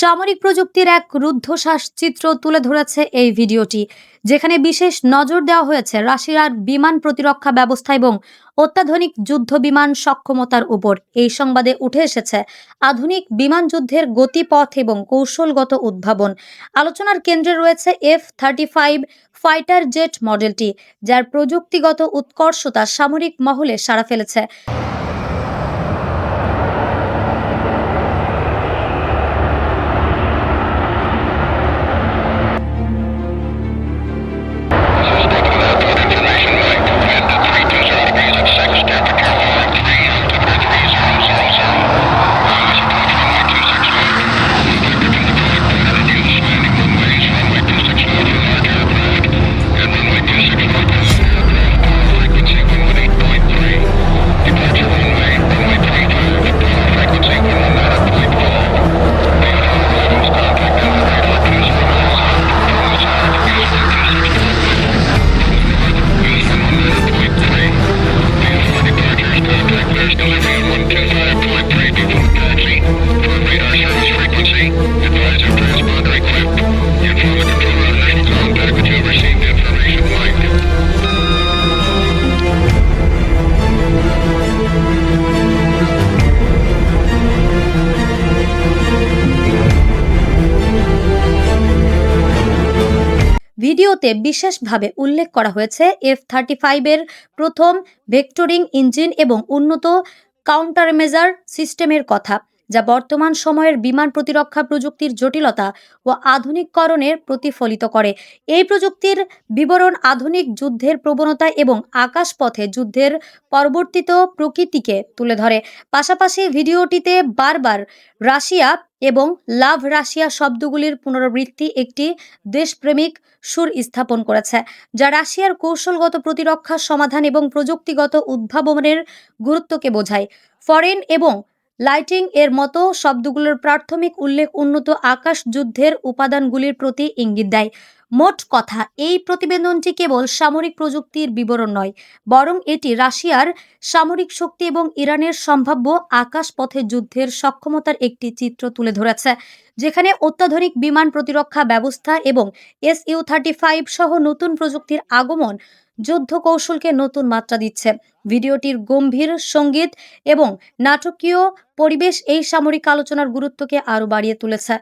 সামরিক প্রযুক্তির এক রুদ্ধশ্বাস চিত্র তুলে ধরেছে এই ভিডিওটি, যেখানে বিশেষ নজর দেওয়া হয়েছে রাশিয়ার বিমান প্রতিরক্ষা ব্যবস্থা এবং অত্যাধুনিক যুদ্ধ বিমান সক্ষমতার উপর। এই সংবাদে উঠে এসেছে আধুনিক বিমান যুদ্ধের গতিপথ এবং কৌশলগত উদ্ভাবন। আলোচনার কেন্দ্রে রয়েছে F thirty five fighter jet মডেলটি, যার প্রযুক্তিগত উৎকর্ষতা সামরিক মহলে সাড়া ফেলেছে। ভিডিওতে বিশেষভাবে উল্লেখ করা হয়েছে এফ থার্টি ফাইভের প্রথম ভেক্টরিং ইঞ্জিন এবং উন্নত কাউন্টার মেজার সিস্টেমের কথা। যা বর্তমান সময়ের বিমান প্রতিরক্ষা প্রযুক্তির জটিলতা ও আধুনিককরণের প্রতিফলিত করে। এই প্রযুক্তির বিবরণ আধুনিক যুদ্ধের প্রবণতা এবং আকাশপথে যুদ্ধের পরবর্তিত প্রকৃতিকে তুলে ধরে। পাশাপাশি ভিডিওটিতে বারবার রাশিয়া এবং লাভ রাশিয়া শব্দগুলির পুনরাবৃত্তি একটি দেশপ্রেমিক সুর স্থাপন করেছে, যা রাশিয়ার কৌশলগত প্রতিরক্ষা সমাধান এবং প্রযুক্তিগত উদ্ভাবনের গুরুত্বকে বোঝায়। ফরেন এবং লাইটিং এর মতো শব্দগুলোর প্রাথমিক উল্লেখ উন্নত আকাশ যুদ্ধের উপাদানগুলির প্রতি ইঙ্গিত দেয়। মোট কথা, এই প্রতিবেদনটি কেবল সামরিক প্রযুক্তির বিবরণ নয়, বরং এটি রাশিয়ার সামরিক শক্তি এবং ইরানের সম্ভাব্য আকাশপথে যুদ্ধের সক্ষমতার একটি চিত্র তুলে ধরেছে, যেখানে অত্যাধুনিক বিমান প্রতিরক্ষা ব্যবস্থা এবং এস ইউ থার্টি ফাইভ সহ নতুন প্রযুক্তির আগমন যুদ্ধ কৌশলকে নতুন মাত্রা দিচ্ছে। ভিডিওটির গম্ভীর সংগীত এবং নাটকীয় পরিবেশ এই সামরিক আলোচনার গুরুত্বকে আরও বাড়িয়ে তুলেছে।